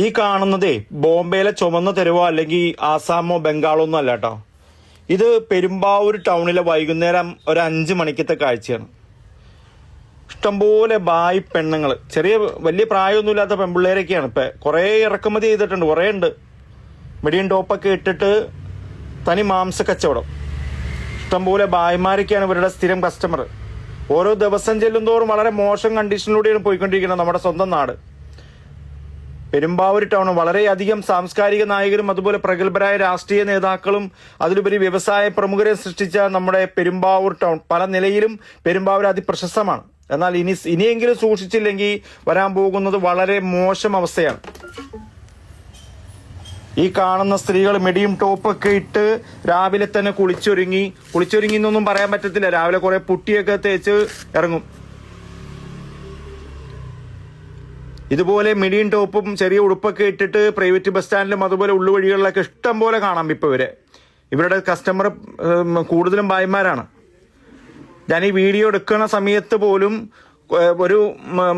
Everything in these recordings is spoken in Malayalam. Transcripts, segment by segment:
ഈ കാണുന്നതേ ബോംബെയിലെ ചുമന്ന തെരുവോ അല്ലെങ്കിൽ ആസാമോ ബംഗാളോ ഒന്നും അല്ല കേട്ടോ. ഇത് പെരുമ്പാവൂർ ടൗണിലെ വൈകുന്നേരം ഒരു അഞ്ച് മണിക്കത്തെ കാഴ്ചയാണ്. ഇഷ്ടംപോലെ ബായ് പെണ്ണുങ്ങൾ ചെറിയ വലിയ പ്രായമൊന്നുമില്ലാത്ത പെൺപിള്ളേരൊക്കെയാണ്. ഇപ്പം കുറേ ഇറക്കുമതി ചെയ്തിട്ടുണ്ട്. കുറേ ഉണ്ട്. മിടിയും ടോപ്പൊക്കെ ഇട്ടിട്ട് തനി മാംസ കച്ചവടം. ഇഷ്ടംപോലെ ബായ്മാരൊക്കെയാണ് ഇവരുടെ സ്ഥിരം കസ്റ്റമർ ഓരോ ദിവസം ചെല്ലുന്തോറും വളരെ മോശം കണ്ടീഷനിലൂടെയാണ് പോയിക്കൊണ്ടിരിക്കുന്നത് നമ്മുടെ സ്വന്തം നാട്. പെരുമ്പാവൂർ ടൗൺ വളരെയധികം സാംസ്കാരിക നായകരും അതുപോലെ പ്രഗത്ഭരായ രാഷ്ട്രീയ നേതാക്കളും അതിലുപരി വ്യവസായ പ്രമുഖരെ സൃഷ്ടിച്ച നമ്മുടെ പെരുമ്പാവൂർ ടൗൺ പല നിലയിലും പെരുമ്പാവൂർ അതിപ്രശസ്തമാണ്. എന്നാൽ ഇനി ഇനിയെങ്കിലും സൂക്ഷിച്ചില്ലെങ്കിൽ വരാൻ പോകുന്നത് വളരെ മോശം അവസ്ഥയാണ്. ഈ കാണുന്ന സ്ത്രീകൾ മെടിയും ടോപ്പൊക്കെ ഇട്ട് രാവിലെ തന്നെ കുളിച്ചൊരുങ്ങി. കുളിച്ചൊരുങ്ങി എന്നൊന്നും പറയാൻ പറ്റത്തില്ല. രാവിലെ കുറെ പുട്ടിയൊക്കെ തേച്ച് ഇറങ്ങും. ഇതുപോലെ മിഡിയും ടോപ്പും ചെറിയ ഉടുപ്പൊക്കെ ഇട്ടിട്ട് പ്രൈവറ്റ് ബസ് സ്റ്റാൻഡിലും അതുപോലെ ഉള്ളുവഴികളിലൊക്കെ ഇഷ്ടം പോലെ കാണാം ഇപ്പോൾ ഇവരെ. ഇവരുടെ കസ്റ്റമർ കൂടുതലും ഭായിമാരാണ്. ഞാൻ ഈ വീഡിയോ എടുക്കുന്ന സമയത്ത് പോലും ഒരു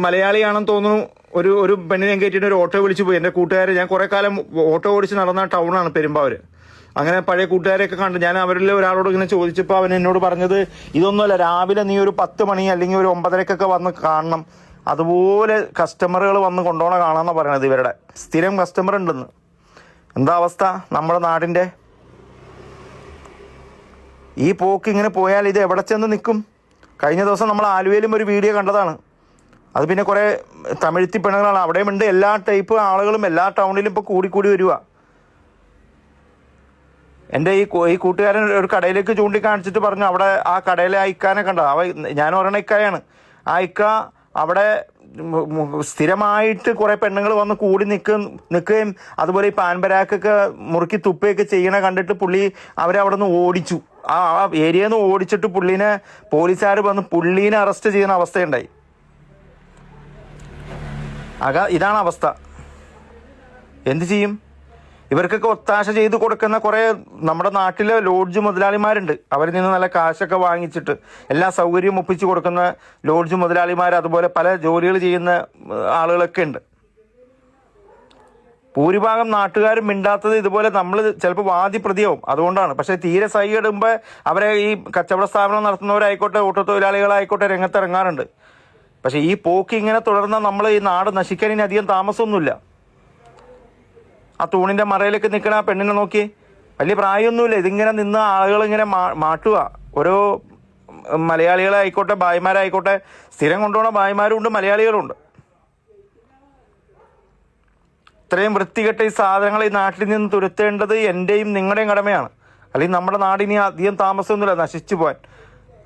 മലയാളിയാണെന്ന് തോന്നുന്നു ഒരു ഒരു പെണ്ണിനെ കയറ്റിയിട്ട് ഒരു ഓട്ടോ വിളിച്ചു പോയി. എന്റെ കൂട്ടുകാരെ ഞാൻ കുറെ കാലം ഓട്ടോ ഓടിച്ച് നടന്ന ടൗണാണ് പെരുമ്പാവൂര്. അങ്ങനെ പഴയ കൂട്ടുകാരെയൊക്കെ കണ്ട് ഞാൻ അവരിൽ ഒരാളോട് ഇങ്ങനെ ചോദിച്ചപ്പോൾ അവൻ എന്നോട് പറഞ്ഞത് ഇതൊന്നുമല്ല രാവിലെ നീ ഒരു പത്ത് മണി അല്ലെങ്കിൽ ഒരു ഒമ്പതരക്കൊക്കെ വന്ന് കാണണം. അതുപോലെ കസ്റ്റമറുകൾ വന്ന് കൊണ്ടുപോകണ കാണാമെന്നാണ് പറയണത് ഇവരുടെ. സ്ഥിരം കസ്റ്റമർ ഉണ്ടെന്ന്. എന്താ അവസ്ഥ? നമ്മുടെ നാടിന്റെ? ഈ പോക്ക് ഇങ്ങനെ പോയാൽ ഇത് എവിടെ ചെന്ന് നിൽക്കും? കഴിഞ്ഞ ദിവസം നമ്മൾ ആലുവയിലും ഒരു വീഡിയോ കണ്ടതാണ്. അത് പിന്നെ കുറേ തമിഴ്ത്തി പെണ്ണുങ്ങളാണ്. അവിടെയും ഉണ്ട് എല്ലാ ടൈപ്പ് ആളുകളും എല്ലാ ടൗണിലും ഇപ്പോൾ കൂടിക്കൂടി വരിക എന്റെ ഈ ഈ കൂട്ടുകാരൻ ഒരു കടയിലേക്ക് ചൂണ്ടിക്കാണിച്ചിട്ട് പറഞ്ഞു അവിടെ ആ കടയിലെ ആ ഇക്കാനെ കണ്ട? അവ ഞാൻ ഒരെണ്ണ ഇക്കായാണ് ആ ഇക്ക അവിടെ സ്ഥിരമായിട്ട് കുറേ പെണ്ണുങ്ങൾ വന്ന് കൂടി നിൽക്കും നിൽക്കുകയും അതുപോലെ ഈ പാൻപരാക്കൊക്കെ മുറുക്കി തുപ്പയൊക്കെ ചെയ്യണ കണ്ടിട്ട് പുള്ളി അവരെ അവിടെ നിന്ന് ഓടിച്ചു. ആ ആ ഏരിയയിൽ നിന്ന് ഓടിച്ചിട്ട് പുള്ളീനെ പോലീസുകാർ വന്ന് പുള്ളീനെ അറസ്റ്റ് ചെയ്യുന്ന അവസ്ഥയുണ്ടായി. അക ഇതാണ് അവസ്ഥ. എന്ത് ചെയ്യും? ഇവർക്കൊക്കെ ഒത്താശ ചെയ്ത് കൊടുക്കുന്ന കുറെ നമ്മുടെ നാട്ടിലെ ലോഡ്ജ് മുതലാളിമാരുണ്ട്. അവരിൽ നിന്ന് നല്ല കാശൊക്കെ വാങ്ങിച്ചിട്ട് എല്ലാ സൗകര്യവും ഒപ്പിച്ചു കൊടുക്കുന്ന ലോഡ്ജ് മുതലാളിമാർ അതുപോലെ പല ജോലികൾ ചെയ്യുന്ന ആളുകളൊക്കെ ഉണ്ട്. ഭൂരിഭാഗം നാട്ടുകാരും മിണ്ടാത്തത് ഇതുപോലെ നമ്മൾ ചിലപ്പോൾ വാദി പ്രതിയാവും അതുകൊണ്ടാണ്. പക്ഷേ തീരെ സൈ ഇടുമ്പോൾ അവരെ ഈ കച്ചവട സ്ഥാപനം നടത്തുന്നവരായിക്കോട്ടെ ഓട്ടോ തൊഴിലാളികളായിക്കോട്ടെ രംഗത്തിറങ്ങാറുണ്ട്. പക്ഷേ ഈ പോക്ക് ഇങ്ങനെ തുടർന്നാൽ നമ്മൾ ഈ നാട് നശിക്കാൻ ഇനി അധികം താമസമൊന്നുമില്ല. ആ തൂണിന്റെ മറയിലേക്ക് നിൽക്കണ ആ പെണ്ണിനെ നോക്കി. വലിയ പ്രായമൊന്നുമില്ല. ഇതിങ്ങനെ നിന്ന് ആളുകൾ ഇങ്ങനെ മാറ്റുക ഓരോ മലയാളികളായിക്കോട്ടെ ഭായിമാരായിക്കോട്ടെ സ്ഥിരം കൊണ്ടുപോകണ ഭായിമാരും ഉണ്ട് മലയാളികളും ഉണ്ട് ഇത്രയും വൃത്തികെട്ട ഈ സാധനങ്ങൾ ഈ നാട്ടിൽ നിന്ന് തുരുത്തേണ്ടത് എന്റെയും നിങ്ങളുടെയും കടമയാണ്. അല്ലെങ്കിൽ നമ്മുടെ നാടിനി അധികം താമസമൊന്നുമില്ല നശിച്ചു പോകാൻ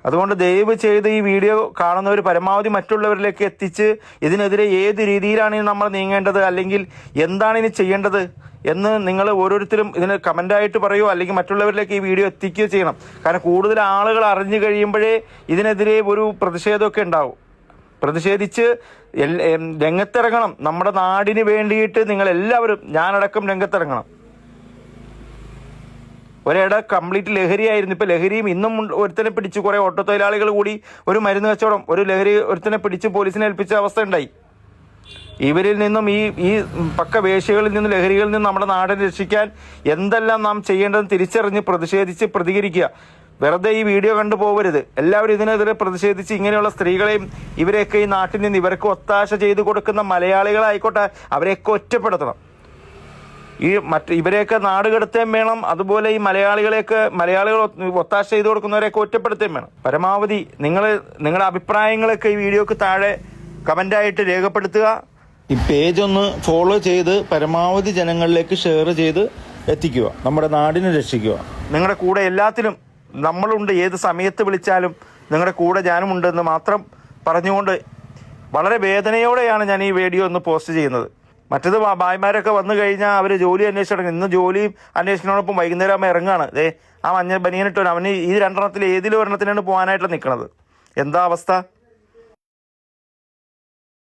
അതുകൊണ്ട് ദയവ് ചെയ്ത് ഈ വീഡിയോ കാണുന്നവർ പരമാവധി മറ്റുള്ളവരിലേക്ക് എത്തിച്ച് ഇതിനെതിരെ ഏത് രീതിയിലാണ് ഇനി നമ്മൾ നീങ്ങേണ്ടത് അല്ലെങ്കിൽ എന്താണ് ഇനി ചെയ്യേണ്ടത് എന്ന് നിങ്ങൾ ഓരോരുത്തരും ഇതിന് കമന്റായിട്ട് പറയുമോ അല്ലെങ്കിൽ മറ്റുള്ളവരിലേക്ക് ഈ വീഡിയോ എത്തിക്കുകയോ ചെയ്യണം. കാരണം കൂടുതൽ ആളുകൾ അറിഞ്ഞു കഴിയുമ്പോഴേ ഇതിനെതിരെ ഒരു പ്രതിഷേധമൊക്കെ ഉണ്ടാവും. പ്രതിഷേധിച്ച് രംഗത്തിറങ്ങണം. നമ്മുടെ നാടിന് വേണ്ടിയിട്ട് നിങ്ങൾ എല്ലാവരും ഞാനടക്കം രംഗത്തിറങ്ങണം. ഒരിട കംപ്ലീറ്റ് ലഹരിയായിരുന്നു. ഇപ്പൊ ലഹരിയും ഇന്നും ഒരുത്തനെ പിടിച്ച് കുറെ ഓട്ടോ തൊഴിലാളികൾ കൂടി ഒരു മരുന്ന് കച്ചവടം ഒരു ലഹരി ഒരുത്തനെ പിടിച്ച് പോലീസിനെ ഏൽപ്പിച്ച അവസ്ഥ ഉണ്ടായി. ഇവരിൽ നിന്നും ഈ ഈ പക്ക വേശ്യകളിൽ നിന്നും ലഹരികളിൽ നിന്നും നമ്മുടെ നാടിനെ രക്ഷിക്കാൻ എന്തെല്ലാം നാം ചെയ്യേണ്ടതെന്ന് തിരിച്ചറിഞ്ഞ് പ്രതിഷേധിച്ച് പ്രതികരിക്കുക. വെറുതെ ഈ വീഡിയോ കണ്ടു പോകരുത് എല്ലാവരും ഇതിനെതിരെ പ്രതിഷേധിച്ച് ഇങ്ങനെയുള്ള സ്ത്രീകളെയും ഇവരെയൊക്കെ ഈ നാട്ടിൽ നിന്ന് ഇവർക്ക് ഒത്താശ ചെയ്തു കൊടുക്കുന്ന മലയാളികളായിക്കോട്ടെ അവരെയൊക്കെ ഒറ്റപ്പെടുത്തണം. ഈ മറ്റ് ഇവരെയൊക്കെ നാട് കടത്തുകയും വേണം. അതുപോലെ ഈ മലയാളികളെയൊക്കെ മലയാളികൾ ഒത്താശ ചെയ്തു കൊടുക്കുന്നവരെയൊക്കെ ഒറ്റപ്പെടുത്തുകയും വേണം. പരമാവധി നിങ്ങൾ നിങ്ങളുടെ അഭിപ്രായങ്ങളൊക്കെ ഈ വീഡിയോക്ക് താഴെ കമന്റായിട്ട് രേഖപ്പെടുത്തുക. ഈ പേജ് ഒന്ന് ഫോളോ ചെയ്ത് പരമാവധി ജനങ്ങളിലേക്ക് ഷെയർ ചെയ്ത് എത്തിക്കുക. നമ്മുടെ നാടിനെ രക്ഷിക്കുക. നിങ്ങളുടെ കൂടെ എല്ലാത്തിലും നമ്മളുണ്ട്. ഏത് സമയത്ത് വിളിച്ചാലും നിങ്ങളുടെ കൂടെ ഞാനും ഉണ്ടെന്ന് മാത്രം പറഞ്ഞുകൊണ്ട് വളരെ വേദനയോടെയാണ് ഞാൻ ഈ വീഡിയോ ഒന്ന് പോസ്റ്റ് ചെയ്യുന്നത്. മറ്റത് ഭായിമാരൊക്കെ വന്നു കഴിഞ്ഞാൽ അവർ ജോലി അന്വേഷിച്ചിടങ്ങും ഇന്ന് ജോലിയും അന്വേഷിക്കുന്നതോടൊപ്പം വൈകുന്നേരം ആകുമ്പോൾ ഇറങ്ങാണ്. ദേ ആ മഞ്ഞ ബനിയനിട്ടോ അവന് ഈ രണ്ടെണ്ണത്തിൽ ഏതിലും ഒരെണ്ണത്തിനാണ് പോകാനായിട്ട് നിൽക്കുന്നത് എന്താ അവസ്ഥ?